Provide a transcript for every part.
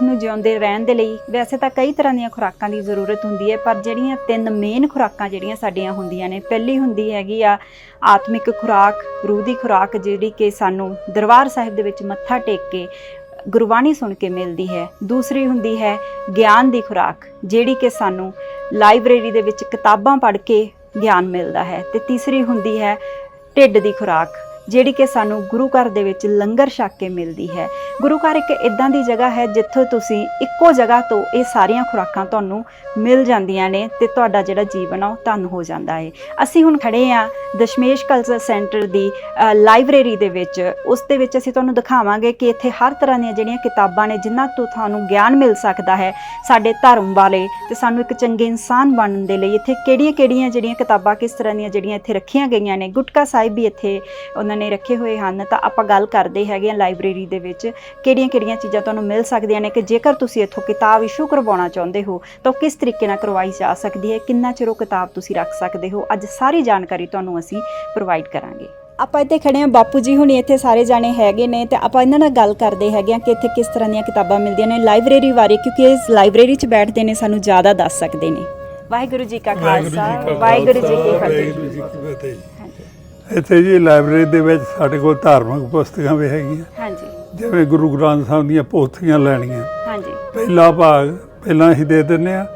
ਹੁੰਦੇ ਮਨੁੱਖ ਨੂੰ ਜਿਉਂਦੇ ਰਹਿਣ ਦੇ ਲਈ ਵੈਸੇ ਤਾਂ ਕਈ ਤਰ੍ਹਾਂ ਦੀਆਂ ਖੁਰਾਕਾਂ ਦੀ ਜ਼ਰੂਰਤ ਹੁੰਦੀ ਹੈ, ਪਰ ਜਿਹੜੀਆਂ ਤਿੰਨ ਮੇਨ ਖੁਰਾਕਾਂ ਜਿਹੜੀਆਂ ਸਾਡੀਆਂ ਹੁੰਦੀਆਂ ਨੇ, ਪਹਿਲੀ ਹੁੰਦੀ ਹੈਗੀ ਆ ਆਤਮਿਕ ਖੁਰਾਕ, ਰੂਹ ਦੀ ਖੁਰਾਕ ਜਿਹੜੀ ਕਿ ਸਾਨੂੰ ਦਰਬਾਰ ਸਾਹਿਬ ਦੇ ਵਿੱਚ ਮੱਥਾ ਟੇਕ ਕੇ ਗੁਰਬਾਣੀ ਸੁਣ ਕੇ ਮਿਲਦੀ ਹੈ। ਦੂਸਰੀ ਹੁੰਦੀ ਹੈ ਗਿਆਨ ਦੀ ਖੁਰਾਕ, ਜਿਹੜੀ ਕਿ ਸਾਨੂੰ ਲਾਇਬ੍ਰੇਰੀ ਦੇ ਵਿੱਚ ਕਿਤਾਬਾਂ ਪੜ੍ਹ ਕੇ ਗਿਆਨ ਮਿਲਦਾ ਹੈ। ਤੇ ਤੀਸਰੀ ਹੁੰਦੀ ਹੈ ਢਿੱਡ ਦੀ ਖੁਰਾਕ ਜਿਹੜੀ ਕਿ ਸਾਨੂੰ ਗੁਰੂ ਘਰ ਦੇ ਵਿੱਚ ਲੰਗਰ ਛਕ ਕੇ ਮਿਲਦੀ ਹੈ। ਗੁਰੂ ਘਰ ਇੱਕ ਇਦਾਂ ਦੀ ਜਗ੍ਹਾ ਹੈ ਜਿੱਥੋਂ ਤੁਸੀਂ ਇੱਕੋ ਜਗ੍ਹਾ ਤੋਂ ਇਹ ਸਾਰੀਆਂ ਖੁਰਾਕਾਂ ਤੁਹਾਨੂੰ ਮਿਲ ਜਾਂਦੀਆਂ ਨੇ ਤੇ ਤੁਹਾਡਾ ਜਿਹੜਾ ਜੀਵਨ ਆ ਉਹ ਧੰਨ ਹੋ ਜਾਂਦਾ ਹੈ ਅਸੀਂ ਹੁਣ ਖੜੇ ਆ ਦਸ਼ਮੇਸ਼ ਕਲਚਰ ਸੈਂਟਰ ਦੀ ਅ, ਲਾਇਬ੍ਰੇਰੀ ਦੇ ਵਿੱਚ। ਉਸ ਦੇ ਵਿੱਚ ਅਸੀਂ ਤੁਹਾਨੂੰ ਦਿਖਾਵਾਂਗੇ ਕਿ ਇੱਥੇ ਹਰ ਤਰ੍ਹਾਂ ਦੀਆਂ ਜਿਹੜੀਆਂ ਕਿਤਾਬਾਂ ਨੇ ਜਿਨ੍ਹਾਂ ਤੋਂ ਤੁਹਾਨੂੰ ਗਿਆਨ ਮਿਲ ਸਕਦਾ ਹੈ ਸਾਡੇ ਧਰਮ ਬਾਰੇ ਤੇ ਸਾਨੂੰ ਇੱਕ ਚੰਗੇ ਇਨਸਾਨ ਬਣਨ ਦੇ ਲਈ ਇੱਥੇ ਕਿਹੜੀਆਂ-ਕਿਹੜੀਆਂ ਜਿਹੜੀਆਂ ਕਿਤਾਬਾਂ ਕਿਸ ਤਰ੍ਹਾਂ ਦੀਆਂ ਜਿਹੜੀਆਂ ਇੱਥੇ ਰੱਖੀਆਂ ਗਈਆਂ ਨੇ। ਗੁਟਕਾ ਸਾਹਿਬ ਵੀ ਇੱਥੇ ਉਹਨਾਂ ਨੇ ਰੱਖੇ ਹੋਏ ਹਨ ਤਾਂ ਆਪਾਂ ਗੱਲ ਕਰਦੇ ਹੈਗੇ ਆ ਲਾਇਬ੍ਰੇਰੀ ਦੇ ਵਿੱਚ ਕਿਹੜੀਆਂ-ਕਿਹੜੀਆਂ ਚੀਜ਼ਾਂ ਤੁਹਾਨੂੰ ਮਿਲ ਸਕਦੀਆਂ ਨੇ ਕਿ ਜੇਕਰ ਤੁਸੀਂ ਇੱਥੋਂ ਕਿਤਾਬ ਇਸ਼ੂ ਕਰਵਾਉਣਾ ਚਾਹੁੰਦੇ ਹੋ ਤਾਂ ਉਹ ਕਿਸ ਤਰੀਕੇ ਨਾਲ ਕਰਵਾਈ ਜਾ ਸਕਦੀ ਹੈ ਕਿੰਨਾ ਚਿਰ ਉਹ ਕਿਤਾਬ ਤੁਸੀਂ ਰੱਖ ਸਕਦੇ ਹੋ ਅੱਜ ਸਾਰੀ ਜਾਣਕਾਰੀ ਤੁਹਾਨੂੰ ਅਸੀਂ ਪ੍ਰੋਵਾਈਡ ਕਰਾਂਗੇ। ਆਪਾਂ ਇੱਥੇ ਖੜੇ ਹਾਂ ਬਾਪੂ ਜੀ ਹੁਣੀ ਇੱਥੇ ਸਾਰੇ ਜਾਣੇ ਹੈਗੇ ਨੇ ਤੇ ਆਪਾਂ ਇਹਨਾਂ ਨਾਲ ਗੱਲ ਕਰਦੇ ਹੈਗੇ ਆ ਕਿ ਇੱਥੇ ਕਿਸ ਤਰ੍ਹਾਂ ਦੀਆਂ ਕਿਤਾਬਾਂ ਮਿਲਦੀਆਂ ਨੇ ਲਾਇਬ੍ਰੇਰੀ ਬਾਰੇ ਕਿਉਂਕਿ ਇਸ ਲਾਇਬ੍ਰੇਰੀ 'ਚ ਬੈਠਦੇ ਨੇ ਸਾਨੂੰ ਜ਼ਿਆਦਾ ਦੱਸ ਸਕਦੇ ਨੇ। ਵਾਹਿਗੁਰੂ ਜੀ ਕਾ ਖਾਲਸਾ ਵਾਹਿਗੁਰੂ ਜੀ ਕੀ ਫਤਿਹ। ਕੀ ਇੱਥੇ ਜੀ ਲਾਇਬ੍ਰੇਰੀ ਦੇ ਵਿੱਚ ਸਾਡੇ ਕੋਲ ਧਾਰਮਿਕ ਪੁਸਤਕਾਂ ਵੀ ਹੈਗੀਆਂ। ਹਾਂਜੀ। ਜਿਵੇਂ ਗੁਰੂ ਗ੍ਰੰਥ ਸਾਹਿਬ ਦੀਆਂ ਪੋਥੀਆਂ ਲੈਣੀਆਂ। ਹਾਂਜੀ। ਪਹਿਲਾ ਭਾਗ ਪਹਿਲਾਂ ਹੀ ਦੇ ਦਿੰਨੇ ਆ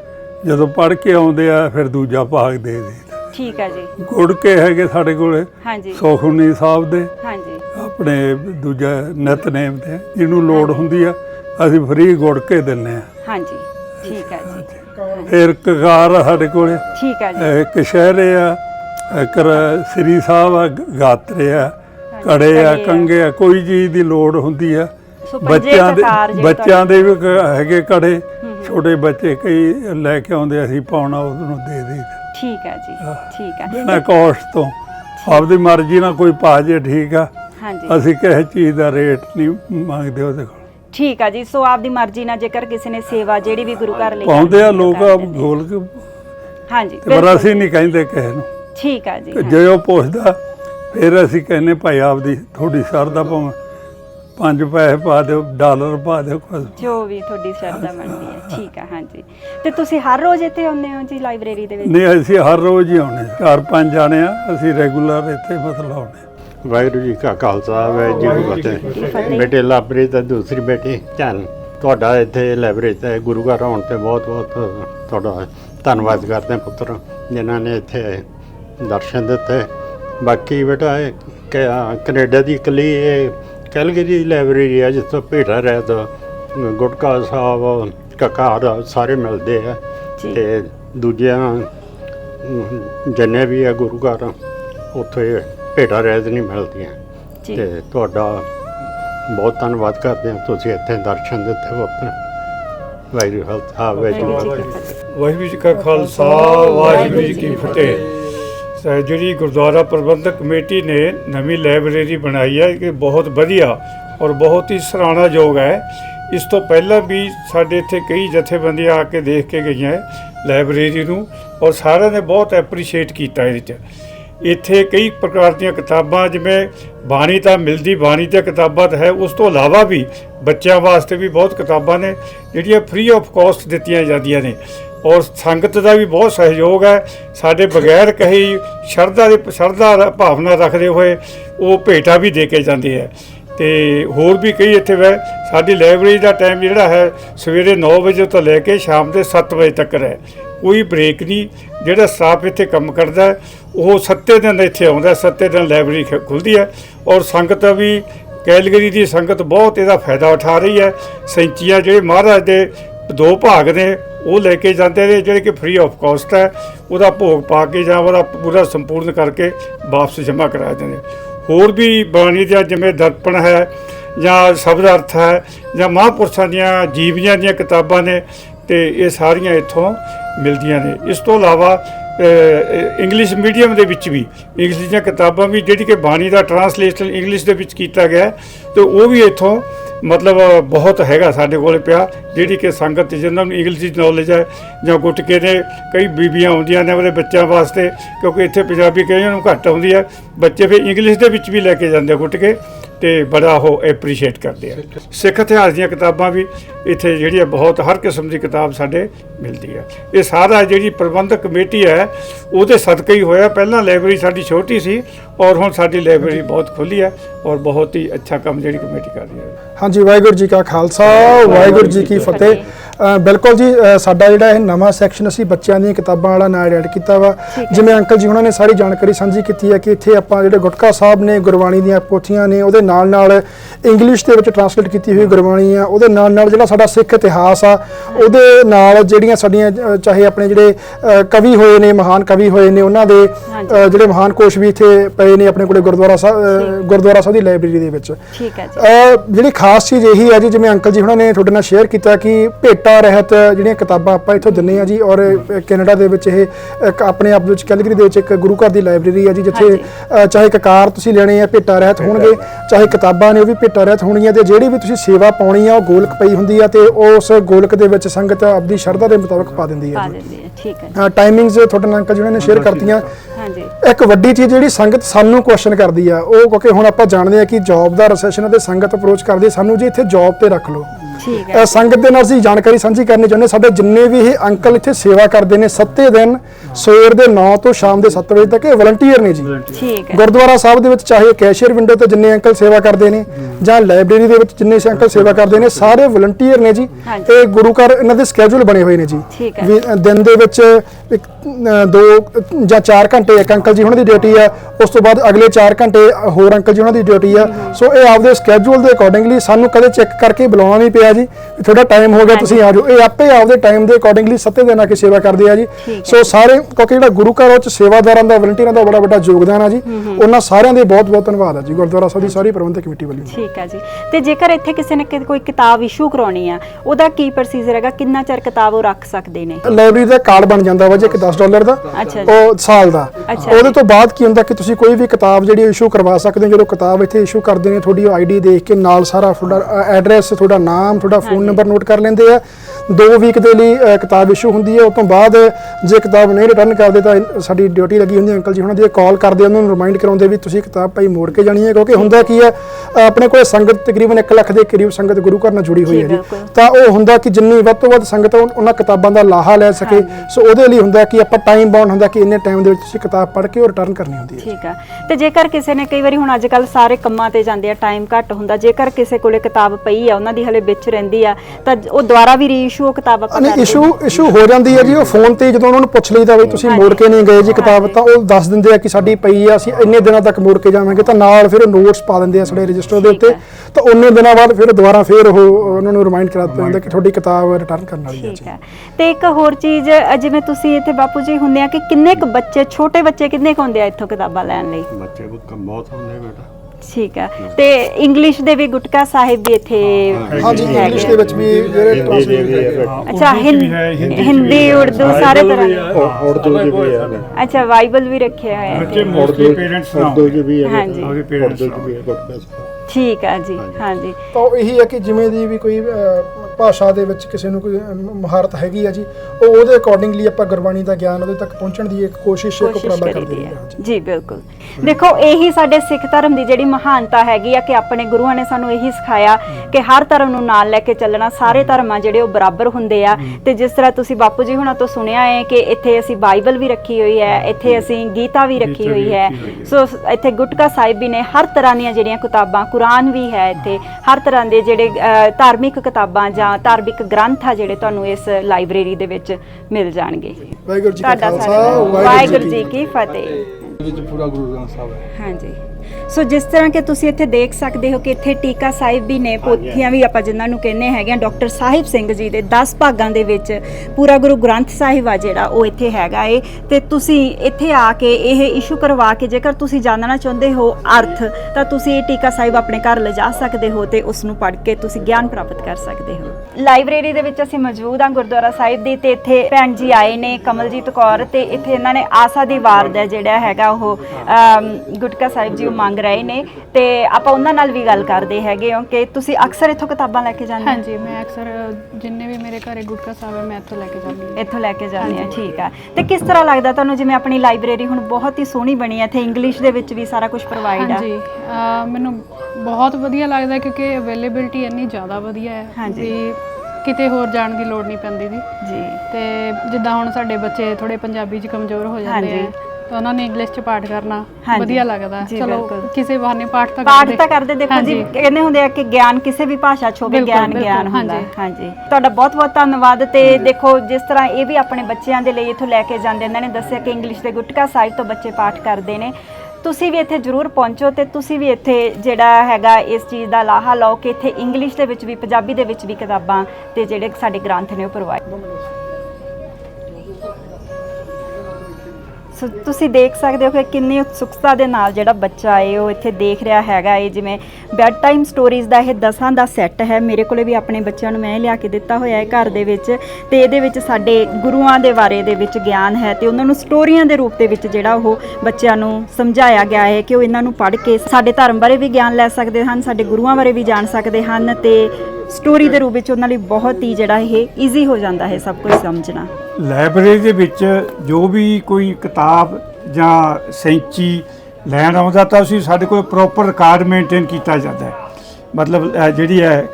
ਜਦੋਂ ਪੜ੍ਹ ਕੇ ਆਉਂਦੇ ਆ ਫਿਰ ਦੂਜਾ ਭਾਗ ਦੇ ਦੇ ਠੀਕ ਹੈ ਜੀ। ਗੁੜਕੇ ਹੈਗੇ ਸਾਡੇ ਕੋਲੇ ਹਾਂਜੀ। ਸੁਖਮਨੀ ਸਾਹਿਬ ਦੇ। ਹਾਂਜੀ। ਆਪਣੇ ਦੂਜਾ ਨਿਤਨੇਮ ਦੇ ਜਿਹਨੂੰ ਲੋੜ ਹੁੰਦੀ ਆ ਅਸੀਂ ਫ੍ਰੀ ਗੁੜਕੇ ਦਿੰਨੇ ਆ ਹਾਂਜੀ। ਠੀਕ ਹੈ ਜੀ। ਫਿਰ ਕਕਾਰ ਆ ਸਾਡੇ ਕੋਲੇ। ਠੀਕ ਹੈ ਜੀ। ਇੱਕ ਸ਼ਹਿਰੇ ਆ ਇੱਕ ਰ- ਸ੍ਰੀ ਸਾਹਿਬ ਆ ਗਾਤਰੇ ਆ ਕੜੇ ਆ ਆ। ਕੰਗੇ ਆ ਕੋਈ ਚੀਜ਼ ਦੀ ਲੋੜ ਹੁੰਦੀ ਆ। ਬੱਚਿਆਂ ਦੇ ਬੱਚਿਆਂ ਦੇ ਵੀ ਹੈਗੇ ਕੜੇ ਛੋਟੇ ਬੱਚੇ ਕਈ ਲੈ ਕੇ ਆਉਂਦੇ ਅਸੀਂ ਪਾਉਣਾ ਉਹਨੂੰ ਦੇ ਦੇ। ਠੀਕ ਹੈ ਜੀ ਠੀਕ ਹੈ। ਬਿਨਾਂ ਕੋਸਟ ਤੋਂ। ਆਪਦੀ ਮਰਜ਼ੀ ਨਾਲ ਕੋਈ ਪਾ ਜੇ ਠੀਕ ਆ। ਹਾਂਜੀ। ਅਸੀਂ ਕਿਸੇ ਚੀਜ਼ ਦਾ ਰੇਟ ਨਹੀਂ ਮੰਗਦੇ ਉਹਦੇ ਕੋਲ। ਠੀਕ ਆ ਜੀ ਸੋ ਆਪਦੀ ਮਰਜ਼ੀ ਨਾਲ ਜੇਕਰ ਕਿਸੇ ਨੇ ਸੇਵਾ ਜਿਹੜੀ ਵੀ ਗੁਰੂ ਘਰ ਲਈ ਪਾਉਂਦੇ ਆ ਲੋਕ ਕਰ। ਗੋਲ ਕੇ ਹਾਂਜੀ ਪਰ। ਅਸੀਂ ਨਹੀਂ ਕਹਿੰਦੇ ਕਿਸੇ ਨੂੰ। ਠੀਕ ਆ ਜੀ ਹਾਂ। ਜੇ ਉਹ ਪੁੱਛਦਾ ਫਿਰ ਅਸੀਂ ਕਹਿੰਨੇ ਭਾਈ ਆਪਦੀ ਥੋੜੀ ਸਰਦਾ ਭਾਵੇਂ ਪੰਜ ਪੈਸੇ ਪਾ ਦਿਓ ਡਾਲਰ ਪਾ ਦਿਓ ਕੁਛ। ਜੋ ਵੀ ਤੁਹਾਡੀ ਸ਼ਰਧਾ ਬਣਦੀ ਹੈ ਠੀਕ ਆ ਹਾਂਜੀ। ਤੇ ਤੁਸੀਂ ਹਰ ਰੋਜ਼ ਇੱਥੇ ਆਉਂਦੇ ਹੋ ਜੀ ਲਾਇਬ੍ਰੇਰੀ ਦੇ ਵਿੱਚ? ਨਹੀਂ ਅਸੀਂ ਹਰ ਰੋਜ਼ ਹੀ ਆਉਣੇ ਚਾਰ ਪੰਜ ਜਾਣੇ ਆ ਅਸੀਂ ਰੈਗੂਲਰ ਇੱਥੇ ਮਤਲਬ ਆਉਣੇ ਵਾਹਿਗੁਰੂ ਜੀ ਕਾ ਖਾਲਸਾ ਵਾਹਿਗੁਰੂ ਜੀ ਕੀ ਫਤਿਹ। ਬੇਟੇ ਲਾਬਰੇ ਤੇ ਦੂਸਰੀ ਬੇਟੀ ਧੰਨ ਤੁਹਾਡਾ ਇੱਥੇ ਲਾਇਬ੍ਰੇਰੀ ਤੇ ਗੁਰੂ ਘਰ ਆਉਣ ਤੇ ਬਹੁਤ ਬਹੁਤ ਤੁਹਾਡਾ ਧੰਨਵਾਦ ਕਰਦੇ ਹਾਂ ਪੁੱਤਰ ਜਿਨ੍ਹਾਂ ਨੇ ਇੱਥੇ ਦਰਸ਼ਨ ਦਿੱਤੇ। ਬਾਕੀ ਬੇਟਾ ਇਹ ਕ- ਕੈਨੇਡਾ ਦੀ ਇਕੱਲੀ ਇਹ ਕੈਲਗਰੀ ਲਾਇਬ੍ਰੇਰੀ ਹੈ ਜਿੱਥੋਂ ਭੇਟਾ ਰਹਿਤ ਗੁਟਕਾ ਸਾਹਿਬ ਕਕਾਰ ਸਾਰੇ ਮਿਲਦੇ ਆ। ਜੀ। ਤੇ ਦੂਜਿਆਂ ਅਮ, ਜਿੰਨੇ ਵੀ ਆ ਗੁਰੂ ਘਰ ਉੱਥੇ ਭੇਟਾਂ ਰਹਿਤ ਨਹੀਂ ਮਿਲਦੀਆਂ। ਜੀ। ਤੇ ਤੁਹਾਡਾ ਬਹੁਤ ਧੰਨਵਾਦ ਕਰਦੇ ਹਾਂ ਤੁਸੀਂ ਇੱਥੇ ਦਰਸ਼ਨ ਦਿੱਤੇ ਪੁੱਤਰ ਵਾਹਿਗੁਰੂ ਖਾਲਸਾ ਵਾਹਿਗੁਰੂ ਵਾਹਿਗੁਰੂ ਜੀ ਜੀ ਕੀ ਫਤਿਹ। ਵਾਹਿਗੁਰੂ ਜੀ ਕਾ ਖਾਲਸਾ ਵਾਹਿਗੁਰੂ ਜੀ ਕੀ ਫਤਿਹ। ਜਿਹੜੀ ਗੁਰਦੁਆਰਾ ਪ੍ਰਬੰਧਕ ਕਮੇਟੀ ਨੇ ਨਵੀਂ ਲਾਇਬ੍ਰੇਰੀ ਬਣਾਈ ਹੈ ਕਿ ਬਹੁਤ ਵਧੀਆ ਔਰ ਬਹੁਤ ਹੀ ਸਰਾਹਨਾਯੋਗ ਹੈ। ਇਸ ਤੋਂ ਪਹਿਲਾਂ ਵੀ ਸਾਡੇ ਇੱਥੇ ਕਈ ਜਥੇਬੰਦੀਆਂ ਆ ਕੇ ਦੇਖ ਕੇ ਗਈਆਂ ਲਾਇਬ੍ਰੇਰੀ ਨੂੰ ਔਰ ਸਾਰਿਆਂ ਨੇ ਬਹੁਤ ਐਪਰੀਸ਼ੀਏਟ ਕੀਤਾ ਇਹਦੇ 'ਚ। ਇੱਥੇ ਕਈ ਪ੍ਰਕਾਰ ਦੀਆਂ ਕਿਤਾਬਾਂ, ਜਿਵੇਂ ਬਾਣੀ ਤਾਂ ਮਿਲਦੀ, ਬਾਣੀ ਦੀਆਂ ਕਿਤਾਬਾਂ ਤਾਂ ਹੈ, ਉਸ ਤੋਂ ਇਲਾਵਾ ਵੀ ਬੱਚਿਆਂ ਵਾਸਤੇ ਵੀ ਬਹੁਤ ਕਿਤਾਬਾਂ ਨੇ, ਜਿਹੜੀਆਂ ਫ੍ਰੀ ਆਫ ਕਾਸਟ ਦਿੱਤੀਆਂ ਜਾਂਦੀਆਂ ਨੇ। ਔਰ ਸੰਗਤ ਦਾ ਵੀ ਬਹੁਤ ਸਹਿਯੋਗ ਹੈ। ਸਾਡੇ ਬਗੈਰ ਕਹੀ ਸ਼ਰਧਾ ਦੇ ਸ਼ਰਧਾ ਭਾਵਨਾ ਰੱਖਦੇ ਹੋਏ ਉਹ ਭੇਟਾ ਵੀ ਦੇ ਕੇ ਜਾਂਦੇ ਹੈ। ਤੇ ਹੋਰ ਵੀ ਕਈ ਇੱਥੇ ਵੈ ਸਾਡੀ ਲਾਇਬ੍ਰੇਰੀ ਦਾ ਟਾਈਮ ਜਿਹੜਾ ਹੈ ਸਵੇਰੇ 9 ਵਜੇ ਤੋਂ ਲੈ ਕੇ ਸ਼ਾਮ ਦੇ 7 ਵਜੇ ਤੱਕ ਹੈ ਕੋਈ ਬ੍ਰੇਕ ਨਹੀਂ। ਜਿਹੜਾ ਸਟਾਫ ਇੱਥੇ ਕੰਮ ਕਰਦਾ ਉਹ ਸੱਤੇ ਦਿਨ ਇੱਥੇ ਆਉਂਦਾ ਹੈ, ਸੱਤੇ ਦਿਨ ਲਾਇਬ੍ਰੇਰੀ ਖ- ਖੁੱਲਦੀ ਹੈ ਔਰ ਸੰਗਤ ਵੀ ਕੈਲਗਰੀ ਦੀ ਸੰਗਤ ਬਹੁਤ ਇਹਦਾ ਫਾਇਦਾ ਉਠਾ ਰਹੀ ਹੈ। ਸੈਂਚੀਆਂ ਜਿਹੜੇ ਮਹਾਰਾਜ ਦੇ ਦੋ ਭਾਗ ਨੇ ਉਹ ਲੈ ਕੇ ਜਾਂਦੇ ਨੇ ਜਿਹੜੇ ਕਿ ਫ੍ਰੀ ਆਫ ਕਾਸਟ ਹੈ ਉਹਦਾ ਭੋਗ ਪਾ ਕੇ ਜਾਂ ਉਹਦਾ ਪੂਰਾ ਸੰਪੂਰਨ ਕਰਕੇ ਵਾਪਸ ਜਮ੍ਹਾਂ ਕਰਾ ਦਿੰਦੇ ਹੋਰ ਵੀ ਬਾਣੀ ਦਾ ਜਿਵੇਂ ਦਰਪਣ ਹੈ ਜਾਂ ਸ਼ਬਦ ਅਰਥ ਹੈ ਜਾਂ ਮਹਾਂਪੁਰਸ਼ਾਂ ਦੀਆਂ ਜੀਵਨੀਆਂ ਦੀਆਂ ਕਿਤਾਬਾਂ ਨੇ ਤੇ ਇਹ ਸਾਰੀਆਂ ਇੱਥੋਂ ਮਿਲਦੀਆਂ ਨੇ। ਇਸ ਤੋਂ ਇਲਾਵਾ ਇੰਗਲਿਸ਼ ਮੀਡੀਅਮ ਦੇ ਵਿੱਚ ਵੀ ਇੰਗਲਿਸ਼ ਦੀਆਂ ਕਿਤਾਬਾਂ ਵੀ ਜਿਹੜੀ ਕਿ ਬਾਣੀ ਦਾ ਟਰਾਂਸਲੇਸ਼ਨ ਇੰਗਲਿਸ਼ ਦੇ ਵਿੱਚ ਕੀਤਾ ਗਿਆ ਹੈ, ਤੇ ਉਹ ਵੀ ਇੱਥੋਂ ਮਤਲਬ ਬਹੁਤ ਹੈਗਾ ਸਾਡੇ ਕੋਲ ਪਿਆ, ਜਿਹੜੀ ਕਿ ਸੰਗਤ ਜਿਹਨਾਂ ਨੂੰ ਇੰਗਲਿਸ਼ ਦੀ ਨੌਲੇਜ ਹੈ ਜਾਂ ਗੁਟਕੇ ਨੇ, ਕਈ ਬੀਬੀਆਂ ਆਉਂਦੀਆਂ ਨੇ ਉਹਦੇ ਬੱਚਿਆਂ ਵਾਸਤੇ, ਕਿਉਂਕਿ ਇੱਥੇ ਪੰਜਾਬੀ ਕਈਆਂ ਨੂੰ ਘੱਟ ਆਉਂਦੀ ਹੈ। ਬੱਚੇ ਫਿਰ ਇੰਗਲਿਸ਼ ਦੇ ਵਿੱਚ ਵੀ ਲੈ ਕੇ ਜਾਂਦੇ ਆ ਗੁਟਕੇ ਤੇ ਬੜਾ ਉਹ ਐਪਰੀਸ਼ੀਏਟ ਕਰਦੇ ਆ। ਸਿੱਖ ਇਤਿਹਾਸ ਦੀਆਂ ਕਿਤਾਬਾਂ ਵੀ ਇੱਥੇ ਜਿਹੜੀ ਆ ਬਹੁਤ ਹਰ ਕਿਸਮ ਦੀ ਕਿਤਾਬ ਸਾਡੇ ਮਿਲਦੀ ਹੈ ਇਹ ਸਾਰਾ ਜਿਹੜੀ ਪ੍ਰਬੰਧਕ ਕਮੇਟੀ ਹੈ ਉਹਦੇ ਸਦਕੇ ਹੀ ਹੋਇਆ। ਪਹਿਲਾਂ ਲਾਇਬ੍ਰੇਰੀ ਸਾਡੀ ਛੋਟੀ ਸੀ ਔਰ ਹੁਣ ਸਾਡੀ ਲਾਇਬ੍ਰੇਰੀ ਬਹੁਤ ਖੁੱਲੀ ਹੈ ਔਰ ਬਹੁਤ ਹੀ ਅੱਛਾ ਕੰਮ ਜਿਹੜੀ ਕਮੇਟੀ ਕਰ ਰਹੀ ਹੈ। ਹਾਂਜੀ ਵਾਹਿਗੁਰੂ ਜੀ ਕਾ ਖਾਲਸਾ ਵਾਹਿਗੁਰੂ ਜੀ ਕੀ ਫਤਿਹ। ਬਿਲਕੁਲ ਜੀ ਸਾਡਾ ਜਿਹੜਾ ਇਹ ਨਵਾਂ ਸੈਕਸ਼ਨ ਅਸੀਂ ਬੱਚਿਆਂ ਦੀਆਂ ਕਿਤਾਬਾਂ ਵਾਲਾ ਨਾਲ ਐਡ ਕੀਤਾ ਵਾ। ਜਿਵੇਂ ਅੰਕਲ ਜੀ ਉਹਨਾਂ ਨੇ ਸਾਰੀ ਜਾਣਕਾਰੀ ਸਾਂਝੀ ਕੀਤੀ ਹੈ ਕਿ ਇੱਥੇ ਆਪਾਂ ਜਿਹੜੇ ਗੁਟਕਾ ਸਾਹਿਬ ਨੇ ਗੁਰਬਾਣੀ ਦੀਆਂ ਪੋਥੀਆਂ ਨੇ ਉਹਦੇ ਨਾਲ ਨਾਲ ਇੰਗਲਿਸ਼ ਦੇ ਵਿੱਚ ਟਰਾਂਸਲੇਟ ਕੀਤੀ ਹੋਈ ਗੁਰਬਾਣੀ ਆ ਉਹਦੇ ਨਾਲ ਨਾਲ ਜਿਹੜਾ ਸਾਡਾ ਸਿੱਖ ਇਤਿਹਾਸ ਆ ਉਹਦੇ ਨਾਲ ਜਿਹੜੀਆਂ ਸਾਡੀਆਂ ਚਾਹੇ ਆਪਣੇ ਜਿਹੜੇ ਕਵੀ ਹੋਏ ਨੇ ਮਹਾਨ ਕਵੀ ਹੋਏ ਨੇ ਉਹਨਾਂ ਦੇ ਜਿਹੜੇ ਮਹਾਨ ਕੋਸ਼ ਵੀ ਇੱਥੇ ਪਏ ਨੇ ਆਪਣੇ ਕੋਲੇ ਗੁਰਦੁਆਰਾ ਸਾਹਿਬ ਗੁਰਦੁਆਰਾ ਸਾਹਿਬ ਦੀ ਲਾਇਬ੍ਰੇਰੀ ਦੇ ਵਿੱਚ। ਠੀਕ ਹੈ ਜੀ। ਜਿਹੜੀ ਖਾਸ ਚੀਜ਼ ਇਹੀ ਹੈ ਜੀ ਜਿਵੇਂ ਅੰਕਲ ਜੀ ਹੁਣਾਂ ਨੇ ਤੁਹਾਡੇ ਨਾਲ ਸ਼ੇਅਰ ਕੀਤਾ ਕਿ ਭੇਟਾ ਰਹਿਤ ਜਿਹੜੀਆਂ ਕਿਤਾਬਾਂ ਆਪਾਂ ਇੱਥੋਂ ਦਿੰਨੇ ਆ ਜੀ ਔਰ ਕੈਨੇਡਾ ਦੇ ਵਿੱਚ ਇਹ ਇੱਕ ਆਪਣੇ ਆਪ ਦੇ ਵਿੱਚ ਕੈਲਗਰੀ ਦੇ ਵਿੱਚ ਇੱਕ ਗੁਰੂ ਘਰ ਦੀ ਲਾਇਬ੍ਰੇਰੀ ਹੈ ਜੀ ਜਿੱਥੇ। ਅਹ, ਚਾਹੇ ਕਕਾਰ ਤੁਸੀਂ ਲੈਣੇ ਆ ਭੇਟਾ ਰਹਿਤ ਹੋਣਗੇ ਚਾਹੇ ਕਿਤਾਬਾਂ ਨੇ ਉਹ ਵੀ ਭੇਟਾ ਰਹਿਤ ਹੋਣਗੀਆਂ ਤੇ ਜਿਹੜੀ ਵੀ ਤੁਸੀਂ ਸੇਵਾ ਪਾਉਣੀ ਆ ਉਹ ਗੋਲਕ ਪਈ ਹੁੰਦੀ ਆ ਤੇ ਉਸ ਗੋਲਕ ਦੇ ਵਿੱਚ ਸੰਗਤ ਆਪਦੀ ਸ਼ਰਧਾ ਦੇ ਮੁਤਾਬਕ ਪਾ ਦਿੰਦੀ ਪਾ ਹੈ ਜੀ ਦਿੰਦੇ ਆ ਠੀਕ ਹੈ ਟਾਈਮਿੰਗਸ ਤੁਹਾਡੇ ਨਾਲ ਅੰਕਲ ਜੀ ਨੇ ਸ਼ੇਅਰ ਕਰਤੀਆਂ। ਹਾਂਜੀ। ਇੱਕ ਵੱਡੀ ਚੀਜ਼ ਜਿਹੜੀ ਸੰਗਤ ਸਾਨੂੰ ਕੁਐਸਚਨ ਕਰਦੀ ਆ ਉਹ ਕਿਉਂਕਿ ਹੁਣ ਆਪਾਂ ਜਾਣਦੇ ਆ ਕਿ ਜੌਬ ਦਾ ਰੈਸੈਸ਼ਨ ਤੇ ਸੰਗਤ ਅਪਰੋਚ ਕਰਦੀ ਆ, ਸਾਨੂੰ ਜੀ ਇੱਥੇ ਜੌਬ ਤੇ ਰੱਖ ਲਓ। ਠੀਕ ਹੈ। ਸੰਗਤ ਦੇ ਨਾਲ ਅਸੀਂ ਜਾਣਕਾਰੀ ਸਾਂਝੀ ਕਰਨੀ ਚਾਹੁੰਦੇ ਸਾਡੇ ਜਿੰਨੇ ਵੀ ਇਹ ਅੰਕਲ ਇੱਥੇ ਸੇਵਾ ਕਰਦੇ ਨੇ, ਸੱਤੇ ਦਿਨ ਸਵੇਰ ਦੇ 9 ਤੋਂ ਸ਼ਾਮ ਦੇ 7 ਵਜੇ ਤੱਕ ਇਹ ਵਲੰਟੀਅਰ ਨੇ ਜੀ। ਠੀਕ ਹੈ। ਗੁਰਦੁਆਰਾ ਸਾਹਿਬ ਦੇ ਵਿੱਚ ਚਾਹੇ ਕੈਸ਼ੀਅਰ ਵਿੰਡੋ ਤੇ ਜਿੰਨੇ ਅੰਕਲ ਸੇਵਾ ਕਰਦੇ ਨੇ ਜਾਂ ਲਾਇਬ੍ਰੇਰੀ ਦੇ ਵਿੱਚ ਜਿੰਨੇ ਸੇ ਅੰਕਲ ਸੇਵਾ ਕਰਦੇ ਨੇ ਸਾਰੇ ਵਲੰਟੀਅਰ ਨੇ ਜੀ। ਇਹ ਗੁਰੂ ਘਰ ਇਹਨਾਂ ਦੇ ਸਕੇਜੂਲ ਬਣੇ ਹੋਏ ਨੇ ਜੀ। ਠੀਕ ਹੈ। ਵੀ, ਅ, ਦਿਨ ਦੇ ਵਿੱਚ ਇੱਕ ਦੋ ਜਾਂ 4 ਘੰਟੇ ਇੱਕ ਅੰਕਲ ਜੀ ਉਹਨਾਂ ਦੀ ਡਿਊਟੀ ਆ ਉਸ ਤੋਂ ਬਾਅਦ ਅਗਲੇ 4 ਘੰਟੇ ਹੋਰ ਅੰਕਲ ਜੀ ਉਹਨਾਂ ਦੀ ਡਿਊਟੀ ਆ। ਸੋ ਇਹ ਆਪਦੇ ਸਕੇਜੂਲ ਦੇ ਅਕੋਰਡਿੰਗਲੀ ਸਾਨੂੰ ਕਦੇ ਚੈੱਕ ਕਰਕੇ ਬੁਲਾਉਣਾ ਨਹੀਂ ਪਿਆ ਜੀ। ਤੁਹਾਡਾ ਟਾਈਮ ਹੋ ਗਿਆ ਤੁਸੀਂ ਆ ਜਾਓ। ਇਹ ਆਪੇ ਆਪਦੇ ਟਾਈਮ ਦੇ ਅਕੋਰਡਿੰਗਲੀ ਸੱਤੇ ਦਿਨ ਆ ਕੇ ਸੇਵਾ ਕਰਦੇ ਆ ਜੀ। ਸੋ ਸਾਰੇ ਕਿਉਂਕਿ ਜਿਹੜਾ ਗੁਰੂ ਘਰ ਉਹ ਚ ਸੇਵਾਦਾਰਾਂ ਦਾ ਵਲੰਟੀਅਰਾਂ ਦਾ ਬੜਾ ਵੱਡਾ ਯੋਗਦਾਨ ਆ ਜੀ। ਉਹਨਾਂ ਸਾਰਿਆਂ ਦੇ ਬਹੁਤ ਬਹੁਤ ਧੰਨਵਾਦ ਆ ਜੀ। ਗੁਰਦੁਆਰਾ ਸਾਹਿਬ ਦੀ ਸਾਰੀ ਪ੍ਰਬੰਧਕ ਕਮੇਟੀ ਵੱਲੋਂ। ਠੀਕ ਹੈ ਜੀ। ਤੇ ਜੇਕਰ ਇੱਥੇ ਕਿਸੇ ਨੇ ਕੋਈ ਕਿਤਾਬ ਇਸ਼ੂ ਕਰਾਉਣੀ ਆ ਉਹਦਾ ਕੀ ਪ੍ਰੋਸੀਜਰ ਹੈਗਾ? ਕਿੰਨਾ ਚਿਰ ਕਿਤਾਬ ਉਹ ਰੱਖ ਸਕਦੇ ਨੇ? ਲਾਇਬ੍ਰੇਰੀ ਦਾ ਕਾਰਡ ਬਣ ਜਾਂਦਾ ਵਾ ਜੀ ਇੱਕ 10 ਡਾਲਰ ਦਾ ਉਹ ਸਾਲ ਦਾ। ਉਹਦੇ। ਤੋਂ ਬਾਅਦ ਕੀ ਹੁੰਦਾ ਕਿ ਤੁਸੀਂ ਕੋਈ ਵੀ ਕਿਤਾਬ ਜਿਹੜੀ ਇਸ਼ੂ ਕਰਵਾ ਸਕਦੇ ਹੋ ਜਦੋਂ ਕਿਤਾਬ ਇੱਥੇ ਇਸ਼ੂ ਕਰਦੇ ਨੇ ਤੁਹਾਡੀ ਆਈਡੀ ਦੇਖ ਕੇ ਨਾਲ ਸਾਰਾ ਤੁਹਾਡਾ ਐਡਰੈਸ ਤੁਹਾਡਾ ਨਾਮ ਤੁਹਾਡਾ ਫੋਨ ਨੰਬਰ ਨੋਟ ਕਰ ਲੈਂਦੇ ਆ। ਦੋ ਵੀਕ ਦੇ ਲਈ ਅ, ਕਿਤਾਬ ਇਸ਼ੂ ਹੁੰਦੀ ਹੈ। ਉਸ ਤੋਂ ਬਾਅਦ ਜੇ ਕਿਤਾਬ ਨਹੀਂ ਰਿਟਰਨ ਕਰਦੇ ਤਾਂ ਇਨ- ਸਾਡੀ ਡਿਊਟੀ ਲੱਗੀ ਹੁੰਦੀ ਹੈ ਅੰਕਲ ਜੀ ਉਹਨਾਂ ਦੀ। ਕਾਲ ਕਰਦੇ ਉਹਨਾਂ ਨੂੰ ਰਿਮਾਈਂਡ ਕਰਾਉਂਦੇ ਵੀ ਤੁਸੀਂ ਕਿਤਾਬ ਭਾਈ ਮੋੜ ਕੇ ਜਾਣੀ ਹੈ ਕਿਉਂਕਿ ਹੁੰਦਾ ਕੀ ਹੈ ਅ, ਆਪਣੇ ਕੋਲ ਸੰਗਤ ਤਕਰੀਬਨ 1 ਲੱਖ ਦੇ ਕਰੀਬ ਸੰਗਤ ਗੁਰੂ ਘਰ ਨਾਲ ਜੁੜੀ ਹੋਈ ਹੈ ਜੀ। ਬਿਲਕੁਲ। ਤਾਂ ਉਹ ਹੁੰਦਾ ਕਿ ਜਿੰਨੀ ਵੱਧ ਤੋਂ ਵੱਧ ਸੰਗਤ ਉਹ- ਉਹਨਾਂ ਕਿਤਾਬਾਂ ਦਾ ਲਾਹਾ ਲੈ ਸਕੇ। ਸੋ ਉਹਦੇ ਲਈ ਹੁੰਦਾ ਕਿ ਆਪਾਂ ਟਾਈਮ ਬਾਉਂਡ ਹੁੰਦਾ ਕਿ ਇੰਨੇ ਟਾਈਮ ਦੇ ਵਿੱਚ ਤੁਸੀਂ ਕਿਤਾਬ ਪੜ੍ਹ ਕੇ ਉਹ ਰਿਟਰਨ ਕਰਨੀ ਹੁੰਦੀ ਹੈ। ਠੀਕ ਆ। ਤੇ ਜੇਕਰ ਕਿਸੇ ਨੇ ਕਈ ਵਾਰੀ ਹੁਣ ਅੱਜ ਕੱਲ ਸਾਰੇ ਕੰਮਾਂ ਤੇ ਜਾਂਦੇ ਆ ਟਾਈਮ ਘੱਟ ਹੁੰਦਾ। ਜੇਕਰ ਕਿਸੇ ਕੋਲੇ ਕਿਤਾਬ ਪਈ ਆ ਉਹਨਾਂ ਦੀ ਹਲੇ ਵਿੱਚ ਰਹਿੰਦੀ ਆ ਤਾਂ ਉਹ ਦੁਬਾਰਾ ਵੀ ਰੀਇਸ਼ੂ ਉਹ ਕਿਤਾਬ ਆਪਾਂ ਨਹੀਂ ਇਸ਼ੂ ਇਸ਼ੂ ਹੋ। ਜਾਂਦੀ ਹੈ ਜੀ ਉਹ ਫੋਨ ਤੇ ਜਦੋਂ ਉਹਨਾਂ ਨੂੰ ਪੁੱਛ ਲਈਦਾ ਵੀ ਤੁਸੀਂ ਮੋੜ ਕੇ ਨਹੀਂ ਗਏ ਜੀ ਕਿਤਾਬ ਤਾਂ ਉਹ ਦੱਸ ਦਿੰਦੇ ਆ ਕਿ ਸਾਡੀ ਪਈ ਆ ਅਸੀਂ ਇੰਨੇ ਦਿਨਾਂ ਤੱਕ ਮੋੜ ਕੇ ਜਾਵਾਂਗੇ ਤਾਂ ਨਾਲ ਫਿਰ ਨੋਟਸ ਪਾ ਦਿੰਦੇ ਆ ਸਾਡੇ ਰਜਿਸਟਰ ਦੇ ਉੱਤੇ। ਤਾਂ ਉਹਨੇ ਦਿਨਾਂ ਬਾਅਦ ਫਿਰ ਦੁਬਾਰਾ ਫਿਰ ਉਹ ਉਹਨਾਂ ਨੂੰ ਰਿਮਾਈਂਡ ਕਰਾ ਦਿੱਤਾ ਜਾਂਦਾ ਕਿ ਤੁਹਾਡੀ ਕਿਤਾਬ ਰਿਟਰਨ ਕਰਨ ਵਾਲੀ ਹੈ ਠੀਕ ਜੀ ਹੈ। ਤੇ ਇੱਕ ਹੋਰ ਚੀਜ਼ ਜਿਵੇਂ ਤੁਸੀਂ ਇੱਥੇ ਬਾਪੂ ਜੀ ਹੁੰਦੇ ਆ ਕਿ ਕਿੰਨੇ ਕੁ ਬੱਚੇ ਛੋਟੇ ਬੱਚੇ ਕਿੰਨੇ ਕੁ ਹੁੰਦੇ ਆ ਇੱਥੋਂ ਕਿਤਾਬਾਂ ਲੈਣ ਲਈ? ਬੱਚੇ ਬਹੁਤ ਹੁੰਦੇ ਬੇਟਾ। ਠੀਕ ਹੈ। ਤੇ ਇੰਗਲਿਸ਼ ਦੇ ਵੀ ਗੁਟਕਾ ਸਾਹਿਬ ਵੀ ਇੱਥੇ ਹਾਂਜੀ ਇੰਗਲਿਸ਼ ਆ। ਦੇ ਵਿੱਚ ਵੀ ਜਿਹੜੇ ਹੈ ਅੱਛਾ ਹਿੰਦੀ। ਉਰਦੂ ਸਾਰੇ ਤਰ੍ਹਾਂ ਦੇ ਉਰਦੂ ਦੀ ਵੀ ਹੈ ਅੱਛਾ ਬਾਈਬਲ ਵੀ ਰੱਖਿਆ ਹੋਇਆ ਹੈ। ਬੱਚੇ ਮੋਸਟਲੀ ਪੇਰੈਂਟਸ ਨਾ ਉਰਦੂ ਦੀ ਵੀ ਹੈ। ਹਾਂਜੀ। ਉਹਦੇ ਪੇਰੈਂਟਸ ਠੀਕ ਹੈ ਜੀ ਹਾਂਜੀ। ਤਾਂ ਇਹੀ ਹੈ ਕਿ ਜਿਵੇਂ ਦੀ ਵੀ ਕੋਈ ਭਾਸ਼ਾ ਦੇ ਵਿੱਚ ਕਿਸੇ ਨੂੰ ਕੋਈ ਮਹਾਰਤ ਹੈਗੀ ਆ ਜੀ ਉਹ ਉਹਦੇ ਅਕੋਰਡਿੰਗਲੀ ਆਪਾਂ ਗੁਰਬਾਣੀ ਦਾ ਗਿਆਨ ਉਹਦੇ ਤੱਕ ਪਹੁੰਚਣ ਦੀ ਇੱਕ ਕੋਸ਼ਿਸ਼ ਇੱਕ ਉਪਰਾਲਾ ਕਰੀਦੀ ਹੈ ਜੀ। ਬਿਲਕੁਲ। ਦੇਖੋ ਇਹੀ ਸਾਡੇ ਸਿੱਖ ਧਰਮ ਦੀ ਜਿਹੜੀ ਮਹਾਨਤਾ ਹੈਗੀ ਆ ਕਿ ਆਪਣੇ ਗੁਰੂਆਂ ਨੇ ਸਾਨੂੰ ਇਹੀ ਸਿਖਾਇਆ ਕਿ ਹਰ ਧਰਮ ਨੂੰ ਨਾਲ ਲੈ ਕੇ ਚੱਲਣਾ ਸਾਰੇ ਧਰਮਾਂ ਜਿਹੜੇ ਉਹ ਬਰਾਬਰ ਹੁੰਦੇ ਆ। ਤੇ ਜਿਸ ਤਰ੍ਹਾਂ ਤੁਸੀਂ ਬਾਪੂ ਜੀ ਹੁਣਾਂ ਤੋਂ ਸੁਣਿਆ ਹੈ ਕਿ ਇੱਥੇ ਅਸੀਂ ਬਾਈਬਲ ਵੀ ਰੱਖੀ ਹੋਈ ਹੈ ਇੱਥੇ ਅਸੀਂ ਗੀਤਾ ਵੀ ਰੱਖੀ ਹੋਈ ਹੈ। ਸੋ ਇੱਥੇ ਗੁਟਕਾ ਸਾਹਿਬ ਵੀ ਨੇ ਹਰ ਤਰ੍ਹਾਂ ਦੀਆਂ ਜਿਹੜੀਆਂ ਕਿਤਾਬਾਂ ਕੁਰਾਨ ਵੀ ਹੈ ਇੱਥੇ ਹਰ ਤਰ੍ਹਾਂ ਦੇ ਜਿਹੜੇ ਧਾਰਮਿਕ ਕਿਤਾਬਾਂ ਜਾਂ ਧਾਰਮਿਕ ਗ੍ਰੰਥ ਆ ਜਿਹੜੇ ਤੁਹਾਨੂੰ ਇਸ ਲਾਇਬ੍ਰੇਰੀ ਦੇ ਵਿੱਚ ਮਿਲ ਜਾਣਗੇ। ਵਾਹਿਗੁਰੂ ਜੀ ਕਾ ਤੁਹਾਡਾ ਖਾਲਸਾ ਸਾਰਿਆਂ ਵਾਹਿਗੁਰੂ ਜੀ ਕੀ ਫਤਿਹ। ਵਿੱਚ ਪੂਰਾ ਗੁਰੂ ਗ੍ਰੰਥ ਸਾਹਿਬ ਹੈ। ਹਾਂਜੀ। ਸੋ ਜਿਸ ਤਰ੍ਹਾਂ ਕਿ ਤੁਸੀਂ ਇੱਥੇ ਦੇਖ ਸਕਦੇ ਹੋ ਕਿ ਇੱਥੇ ਟੀਕਾ ਸਾਹਿਬ ਵੀ ਨੇ ਪੋਥੀਆਂ ਵੀ ਆਪਾਂ ਜਿਨ੍ਹਾਂ ਨੂੰ ਕਹਿੰਦੇ ਹੈਗੇ ਆ ਡਾਕਟਰ ਸਾਹਿਬ ਸਿੰਘ ਜੀ ਦੇ 10 ਭਾਗਾਂ ਦੇ ਵਿੱਚ ਪੂਰਾ ਗੁਰੂ ਗ੍ਰੰਥ ਸਾਹਿਬ ਆ ਜਿਹੜਾ ਉਹ ਇੱਥੇ ਹੈਗਾ ਏ। ਤੇ ਤੁਸੀਂ ਇੱਥੇ ਆ ਕੇ ਇਹ ਇਸ਼ੂ ਕਰਵਾ ਕੇ ਜੇਕਰ ਤੁਸੀਂ ਜਾਣਨਾ ਚਾਹੁੰਦੇ ਹੋ ਅਰਥ ਤਾਂ ਤੁਸੀਂ ਇਹ ਟੀਕਾ ਸਾਹਿਬ ਆਪਣੇ ਘਰ ਲਿਜਾ ਸਕਦੇ ਹੋ ਤੇ ਉਸ ਨੂੰ ਪੜ੍ਹ ਕੇ ਤੁਸੀਂ ਗਿਆਨ ਪ੍ਰਾਪਤ ਕਰ ਸਕਦੇ ਹੋ। ਲਾਇਬ੍ਰੇਰੀ ਦੇ ਵਿੱਚ ਅਸੀਂ ਮੌਜੂਦ ਹਾਂ ਗੁਰਦੁਆਰਾ ਸਾਹਿਬ ਦੀ ਤੇ ਇੱਥੇ ਭੈਣ ਜੀ ਆਏ ਨੇ ਕਮਲਜੀਤ ਕੌਰ ਤੇ ਇੱਥੇ ਇਹਨਾਂ ਨੇ ਆਸਾ ਦੀ ਵਾਰ ਦਾ ਜਿਹੜਾ ਹੈਗਾ ਉਹ ਗੁਟਕਾ ਸਾਹਿਬ ਜੀ ਉਹ ਮੰਗ ਰਹੇ ਨੇ ਤੇ ਆਪਾਂ ਉਹਨਾਂ ਨਾਲ ਵੀ ਗੱਲ ਕਰਦੇ ਹੈਗੇ ਹਾਂ ਕਿ ਤੁਸੀਂ ਅਕਸਰ ਇੱਥੋਂ ਕਿਤਾਬਾਂ ਲੈ ਕੇ ਜਾਂਦੇ ਹੋ? ਹਾਂਜੀ ਮੈਂ ਅਕਸਰ ਜਿੰਨੇ ਵੀ ਮੇਰੇ ਘਰੇ ਗੁਟਕਾ ਸਾਹਿਬ ਹੈ ਮੈਂ ਇੱਥੋਂ ਲੈ ਕੇ ਜਾਂਦੀ ਹਾਂ। ਇੱਥੋਂ ਲੈ ਕੇ ਜਾਂਦੇ ਆ ਠੀਕ ਆ। ਤੇ ਕਿਸ ਤਰ੍ਹਾਂ ਲੱਗਦਾ ਤੁਹਾਨੂੰ ਜਿਵੇਂ ਆਪਣੀ ਲਾਇਬ੍ਰੇਰੀ ਹੁਣ ਬਹੁਤ ਹੀ ਸੋਹਣੀ ਬਣੀ ਹੈ ਇੱਥੇ ਇੰਗਲਿਸ਼ ਦੇ ਵਿੱਚ ਵੀ ਸਾਰਾ ਕੁਝ ਪ੍ਰੋਵਾਈਡ ਆ? ਹਾਂਜੀ ਮੈਨੂੰ ਬਹੁਤ ਵਧੀਆ ਲੱਗਦਾ ਕਿਉਂਕਿ ਅਵੇਲੇਬਿਲਟੀ ਇੰਨੀ ਜ਼ਿਆਦਾ ਵਧੀਆ ਹੈ ਹਾਂਜੀ। ਵੀ ਕਿਤੇ ਹੋਰ ਜਾਣ ਦੀ ਲੋੜ ਨਹੀਂ ਪੈਂਦੀ ਜੀ। ਜੀ। ਤੇ ਜਿੱਦਾਂ ਹੁਣ ਸਾਡੇ ਬੱਚੇ ਥੋੜੇ ਪੰਜਾਬੀ 'ਚ ਕਮਜ਼ੋਰ ਹੋ ਜਾਂਦੇ। ਆ ਤਾਂ ਉਹਨਾਂ ਨੇ ਇੰਗਲਿਸ਼ 'ਚ ਪਾਠ ਕਰਨਾ ਹਾਂਜੀ। ਵਧੀਆ ਲੱਗਦਾ ਜੀ, ਚਲੋ ਬਿਲਕੁਲ। ਕਿਸੇ ਬਹਾਨੇ ਪਾਠ ਤਾਂ ਪਾਠ ਤਾਂ ਕਰਦੇ ਦੇਖੋ ਜੀ ਹਾਂਜੀ। ਕਹਿੰਦੇ ਹੁੰਦੇ ਆ ਕਿ ਗਿਆਨ ਕਿਸੇ ਵੀ ਭਾਸ਼ਾ 'ਚ ਹੋਵੇ ਬਿਲਕੁਲ, ਗਿਆਨ ਬਿਲਕੁਲ, ਗਿਆਨ ਹੁੰਦਾ ਹਾਂਜੀ। ਹਾਂਜੀ ਤੁਹਾਡਾ ਬਹੁਤ ਬਹੁਤ ਧੰਨਵਾਦ ਤੇ ਦੇਖੋ ਜਿਸ ਤਰ੍ਹਾਂ ਇਹ ਵੀ ਆਪਣੇ ਬੱਚਿਆਂ ਦੇ ਲਈ ਇਥੋਂ ਲੈ ਕੇ ਜਾਂਦੇ ਇਹਨਾਂ ਨੇ ਦੱਸਿਆ ਕਿ ਇੰਗਲਿਸ਼ ਦੇ ਗੁਟਕਾ ਸਾਹਿਬ ਤੋਂ ਬੱਚੇ ਪਾਠ ਕਰਦੇ ਨੇ ਤੁਸੀਂ ਵੀ ਇੱਥੇ ਜ਼ਰੂਰ ਪਹੁੰਚੋ ਤੇ ਤੁਸੀਂ ਵੀ ਇੱਥੇ ਜਿਹੜਾ ਹੈਗਾ ਇਸ ਚੀਜ਼ ਦਾ ਲਾਹਾ ਲਓ ਕਿ ਇੱਥੇ ਇੰਗਲਿਸ਼ ਦੇ ਵਿੱਚ ਵੀ ਪੰਜਾਬੀ ਦੇ ਵਿੱਚ ਵੀ ਕਿਤਾਬਾਂ ਤੇ ਜਿਹੜੇ ਸਾਡੇ ਗ੍ਰੰਥ ਨੇ ਉਹ ਪ੍ਰੋਵਾਈਡ ਸੋ ਤੁਸੀਂ ਦੇਖ ਸਕਦੇ ਹੋ ਕਿ ਕਿੰਨੀ ਉਤਸੁਕਤਾ ਦੇ ਨਾਲ ਜਿਹੜਾ ਬੱਚਾ ਹੈ, ਉਹ ਇੱਥੇ ਦੇਖ ਰਿਹਾ ਹੈਗਾ ਏ ਜਿਵੇਂ ਬੈੱਡ ਟਾਈਮ ਸਟੋਰੀਜ਼ ਦਾ ਇਹ ਦਸਾਂ ਦਾ ਸੈੱਟ ਹੈ। ਮੇਰੇ ਕੋਲੇ ਵੀ ਆਪਣੇ ਬੱਚਿਆਂ ਨੂੰ ਮੈਂ ਲਿਆ ਕੇ ਦਿੱਤਾ ਹੋਇਆ ਹੈ ਘਰ ਦੇ ਵਿੱਚ ਤੇ ਇਹਦੇ ਵਿੱਚ ਸਾਡੇ ਗੁਰੂਆਂ ਦੇ ਬਾਰੇ ਦੇ ਵਿੱਚ ਗਿਆਨ ਹੈ ਤੇ ਉਹਨਾਂ ਨੂੰ ਸਟੋਰੀਆਂ ਦੇ ਰੂਪ ਦੇ ਵਿੱਚ ਜਿਹੜਾ ਉਹ ਬੱਚਿਆਂ ਨੂੰ ਸਮਝਾਇਆ ਗਿਆ ਹੈ ਕਿ ਉਹ ਇਹਨਾਂ ਨੂੰ ਪੜ੍ਹ ਕੇ ਸਾਡੇ ਧਰਮ ਬਾਰੇ ਵੀ ਗਿਆਨ ਲੈ ਸਕਦੇ ਹਨ, ਸਾਡੇ ਗੁਰੂਆਂ ਬਾਰੇ ਵੀ ਜਾਣ ਸਕਦੇ ਹਨ ਤੇ ਸਟੋਰੀ ਦੇ ਰੂਪ ਵਿੱਚ ਉਹਨਾਂ ਲਈ ਬਹੁਤ ਹੀ ਜਿਹੜਾ ਇਹ ਈਜ਼ੀ ਹੋ ਜਾਂਦਾ ਹੈ ਸਭ ਕੁਝ ਸਮਝਣਾ। ਲਾਇਬ੍ਰੇਰੀ ਦੇ ਵਿੱਚ ਜੋ ਵੀ ਕੋਈ ਕਿਤਾਬ ਜਾਂ ਸੈਂਚੀ ਲੈਣ ਆਉਂਦਾ ਤਾਂ ਅਸੀਂ ਸਾਡੇ ਕੋਲ ਪ੍ਰੋਪਰ ਰਿਕਾਰਡ ਮੇਨਟੇਨ ਕੀਤਾ ਜਾਂਦਾ ਹੈ। ਮਤਲਬ ਜਿਹੜੀ ਹੈ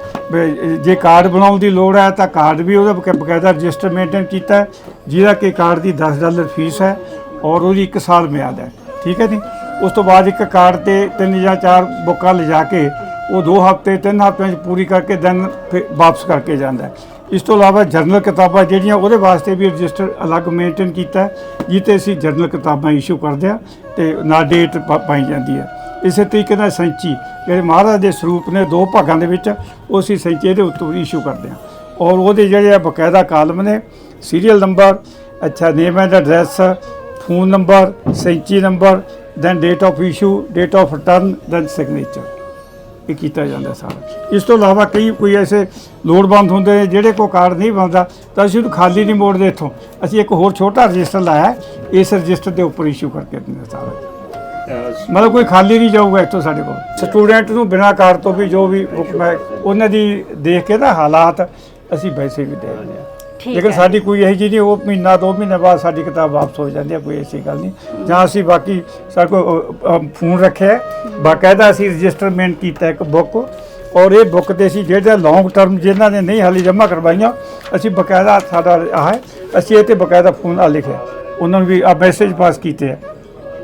ਜੇ ਕਾਰਡ ਬਣਾਉਣ ਦੀ ਲੋੜ ਹੈ ਤਾਂ ਕਾਰਡ ਵੀ ਉਹਦਾ ਬਕਾ- ਬਕਾਇਦਾ ਰਜਿਸਟਰ ਮੇਨਟੇਨ ਕੀਤਾ ਜਿਹਦਾ ਕਿ ਕਾਰਡ ਦੀ 10 ਡਾਲਰ ਫੀਸ ਹੈ ਔਰ ਉਹਦੀ 1 ਸਾਲ ਮਿਆਦ ਹੈ। ਠੀਕ ਹੈ ਜੀ? ਉਸ ਤੋਂ ਬਾਅਦ ਇੱਕ ਕਾਰਡ ਤੇ ਤਿੰਨ ਜਾਂ ਚਾਰ ਬੁੱਕਾਂ ਲਿਜਾ ਕੇ ਉਹ 2 ਹਫ਼ਤੇ 3 ਹਫ਼ਤਿਆਂ 'ਚ ਪੂਰੀ ਕਰਕੇ ਦੈਨ ਫਿਰ ਵਾਪਸ ਕਰਕੇ ਜਾਂਦਾ ਹੈ। ਇਸ ਤੋਂ ਇਲਾਵਾ ਜਰਨਲ ਕਿਤਾਬਾਂ ਜਿਹੜੀਆਂ ਉਹਦੇ ਵਾਸਤੇ ਵੀ ਰਜਿਸਟਰ ਅਲੱਗ ਮੇਨਟੇਨ ਕੀਤਾ ਹੈ, ਜਿੱਤੇ ਅਸੀਂ ਜਰਨਲ ਕਿਤਾਬਾਂ ਇਸ਼ੂ ਕਰਦੇ ਆ ਤੇ ਨਾ ਡੇਟ ਪਾਈ ਜਾਂਦੀ ਹੈ। ਇਸੇ ਤਰੀਕੇ ਨਾਲ ਸੈਂਚੀ ਜਿਹੜੇ ਮਹਾਰਾਜ ਦੇ ਸਰੂਪ ਨੇ ਦੋ ਭਾਗਾਂ ਦੇ ਵਿੱਚ ਉਹ ਅਸੀਂ ਸੈਂਚੀ ਇਹਦੇ ਉੱਤੋਂ ਇਸ਼ੂ ਕਰਦੇ ਆ ਔਰ ਉਹਦੇ ਜਿਹੜੇ ਆ ਬਕਾਇਦਾ ਕਾਲਮ ਨੇ ਸੀਰੀਅਲ ਨੰਬਰ ਅੱਛਾ name and address phone number Sainchi number then date of issue date of return then signature ਇਹ ਕੀਤਾ ਜਾਂਦਾ ਸਾਰਾ ਇਸ ਤੋਂ ਇਲਾਵਾ ਕਈ ਕੋਈ ਐਸੇ ਲੋੜਵੰਦ ਹੁੰਦੇ ਨੇ, ਜਿਹੜੇ ਕੋ ਕਾਰਡ ਨਹੀਂ ਬਣਦਾ, ਤਾਂ ਅਸੀਂ ਉਹਨੂੰ ਖਾਲੀ ਨਹੀਂ ਮੋੜਦੇ ਇੱਥੋਂ। ਅਸੀਂ ਇੱਕ ਹੋਰ ਛੋਟਾ ਰਜਿਸਟਰ ਲਾਇਆ, ਇਸ ਰਜਿਸਟਰ ਦੇ ਉੱਪਰ ਇਸ਼ੂ ਕਰਕੇ ਦਿੰਦੇ ਸਾਰਾ। ਮਤਲਬ ਕੋਈ ਖਾਲੀ ਨਹੀਂ ਜਾਊਗਾ ਇੱਥੋਂ ਸਾਡੇ ਕੋਲ। ਸਟੂਡੈਂਟ ਨੂੰ ਬਿਨਾਂ ਕਾਰਡ ਤੋਂ ਵੀ ਜੋ ਵੀ ਉਹਨਾਂ ਦੀ ਦੇਖ ਕੇ ਨਾ ਹਾਲਾਤ ਅਸੀਂ ਵੈਸੇ ਵੀ ਦੇ ਦਿੰਦੇ ਹਾਂ। ਠੀਕ ਲੇਕਿਨ ਹੈ। ਸਾਡੀ ਕੋਈ ਇਹੋ ਜਿਹੀ ਨਹੀਂ ਉਹ ਮਹੀਨਾ ਦੋ ਮਹੀਨੇ ਬਾਅਦ ਸਾਡੀ ਕਿਤਾਬ ਵਾਪਸ ਹੋ ਜਾਂਦੀ ਹੈ ਕੋਈ ਐਸੀ ਗੱਲ ਨਹੀਂ। ਜਾਂ ਅਸੀਂ ਬਾਕੀ ਸਾਡੇ ਕੋਲ ਫੋਨ ਰੱਖਿਆ ਹੈ, ਬਾਕਾਇਦਾ ਅਸੀਂ ਰਜਿਸਟਰਮੈਂਟ ਕੀਤਾ ਇੱਕ ਬੁੱਕ। ਔਰ ਇਹ ਬੁੱਕ ਤੇ ਅਸੀਂ ਜਿਹੜਾ ਲੌਂਗ ਟਰਮ ਜਿਨ੍ਹਾਂ ਨੇ ਨਹੀਂ ਹਾਲੇ ਜਮ੍ਹਾਂ ਕਰਵਾਈਆਂ ਅਸੀਂ ਬਕਾਇਦਾ ਸਾਡਾ ਆਹ ਹੈ। ਅਸੀਂ ਇਹ ਤੇ ਬਕਾਇਦਾ ਫੋਨ ਆ ਲਿਖਿਆ। ਉਹਨਾਂ ਨੂੰ ਵੀ ਆ ਮੈਸੇਜ ਪਾਸ ਕੀਤੇ ਆ।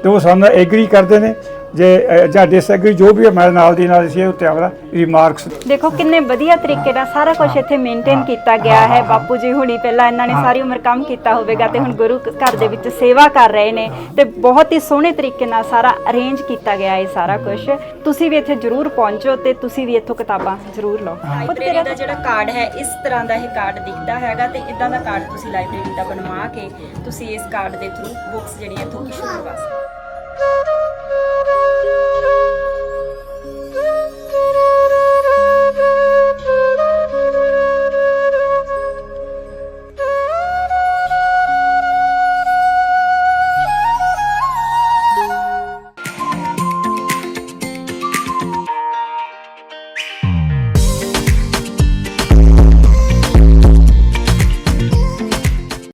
ਤੇ ਉਹ ਸਾਨੂੰ ਐਗਰੀ ਕਰਦੇ ਨੇ। ਜੇ ਜਾਂ ਡਿਸਐਗਰੀ ਜੋ ਵੀ ਹੈ ਮੈਂ ਨਾਲ ਦੀ ਨਾਲ ਇਹ ਉੱਤੇ ਆਪਣਾ ਰਿਮਾਰਕਸ ਦੇਖੋ ਕਿੰਨੇ ਵਧੀਆ ਤਰੀਕੇ ਨਾਲ ਸਾਰਾ ਕੁਝ ਇੱਥੇ ਮੇਨਟੇਨ ਕੀਤਾ ਗਿਆ ਹੈ। ਬਾਪੂ ਜੀ ਹੁਣੀ ਪਹਿਲਾਂ ਇਹਨਾਂ ਨੇ ਸਾਰੀ ਉਮਰ ਕੰਮ ਕੀਤਾ ਹੋਵੇਗਾ ਤੇ ਹੁਣ ਗੁਰੂ ਘਰ ਦੇ ਵਿੱਚ ਸੇਵਾ ਕਰ ਰਹੇ ਨੇ ਤੇ ਬਹੁਤ ਹੀ ਸੋਹਣੇ ਤਰੀਕੇ ਨਾਲ ਸਾਰਾ ਅਰੇਂਜ ਕੀਤਾ ਗਿਆ ਹੈ ਸਾਰਾ ਕੁਝ ਤੁਸੀਂ ਵੀ ਇੱਥੇ ਜ਼ਰੂਰ ਪਹੁੰਚੋ ਤੇ ਤੁਸੀਂ ਵੀ ਇੱਥੋਂ ਕਿਤਾਬਾਂ ਜ਼ਰੂਰ ਲਓ। ਲਾਇਬ੍ਰੇਰੀ ਦਾ ਜਿਹੜਾ ਕਾਰਡ ਹੈ ਇਸ ਤਰ੍ਹਾਂ ਦਾ ਇਹ ਕਾਰਡ ਦਿਖਦਾ ਹੈਗਾ ਤੇ ਇਦਾਂ ਦਾ ਕਾਰਡ ਤੁਸੀਂ ਲਾਇਬ੍ਰੇਰੀ ਦਾ ਬਣਵਾ ਕੇ ਤੁਸੀਂ ਇਸ ਕਾਰਡ ਦੇ ਥਰੂ ਬੁੱਕਸ ਜਿਹੜੀਆਂ ਇੱਥੋਂ ਇਸ਼ੂ ਕਰਵਾ ਸਕਦੇ ਹੋ।